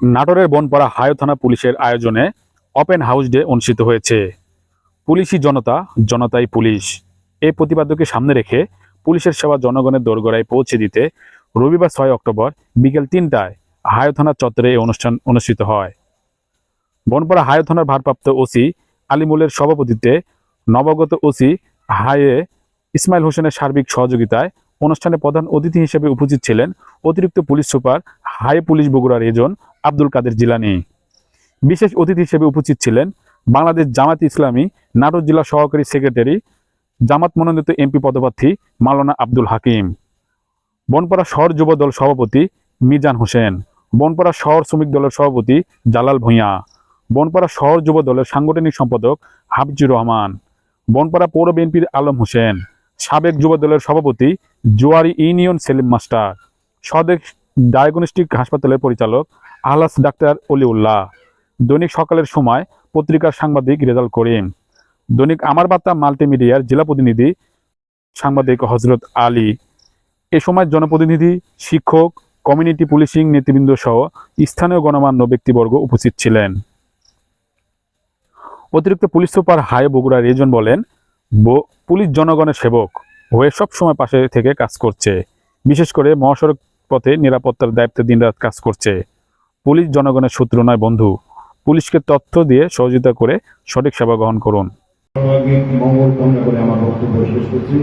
নাটোরের বনপাড়া হায় থানা পুলিশের আয়োজনে ওপেন হাউস ডে অনুষ্ঠিত হয়েছে। পুলিশি জনতা, জনতাই পুলিশ। এই প্রতিপাদ্যকে সামনে রেখে পুলিশের সেবা জনগণের দোরগোড়ায় পৌঁছে দিতে রবিবার ছয় অক্টোবর বিকেল তিনটায় হায় থানা চত্বরে এই অনুষ্ঠান অনুষ্ঠিত হয়। বনপাড়া হায় থানার ভারপ্রাপ্ত ওসি আলিমুলের সভাপতিত্বে নবাগত ওসি হায়ে ইসমাইল হোসেনের সার্বিক সহযোগিতায় অনুষ্ঠানে প্রধান অতিথি হিসেবে উপস্থিত ছিলেন অতিরিক্ত পুলিশ সুপার হাই পুলিশ বগুড়ার এজন আব্দুল কাদের জিলানি। বিশেষ অতিথি হিসেবে উপস্থিত ছিলেন বাংলাদেশ জামাত ইসলামী নাটোর জেলা সহকারী সেক্রেটারি জামাত মনোনীত এমপি পদপ্রার্থী মালানা আব্দুল হাকিম, বনপাড়া শহর যুব দল সভাপতি মিজান হোসেন, বনপাড়া শহর শ্রমিক দলের সভাপতি জালাল ভূঁইয়া, বনপাড়া শহর যুব দলের সাংগঠনিক সম্পাদক হাফিজুর রহমান, বনপাড়া পৌর বিএনপির আলম হোসেন, সাবেক যুব দলের সভাপতি Joari union Selim master, Swadesh diagnostic হাসপাতালের পরিচালক আহলাস ডাক্তার অলিউল্লাহ। দৈনিক সকালের সময় পত্রিকার সাংবাদিক রেজাল করিম। দৈনিক আমার বার্তা মাল্টিমিডিয়ার জেলা প্রতিনিধি সাংবাদিক হজরত আলী। এ সময় জনপ্রতিনিধি, শিক্ষক, কমিউনিটি পুলিশিং নেতৃবৃন্দ সহ স্থানীয় গণমান্য ব্যক্তিবর্গ উপস্থিত ছিলেন। অতিরিক্ত পুলিশ সুপার হাই বগুড়া রেজন বলেন পুলিশ জনগণের সেবক হয়ে সব সময় পাশে থেকে কাজ করছে। বিশেষ করে মহাসড়ক পথে নিরাপত্তার দায়িত্বে দিনরাত কাজ করছে। পুলিশ জনগণের শত্রু নয় বন্ধু। পুলিশকে তথ্য দিয়ে সহযোগিতা করে সঠিক সেবা গ্রহণ করুন। মঙ্গল কামনা করে আমার বক্তব্য শেষ করছি।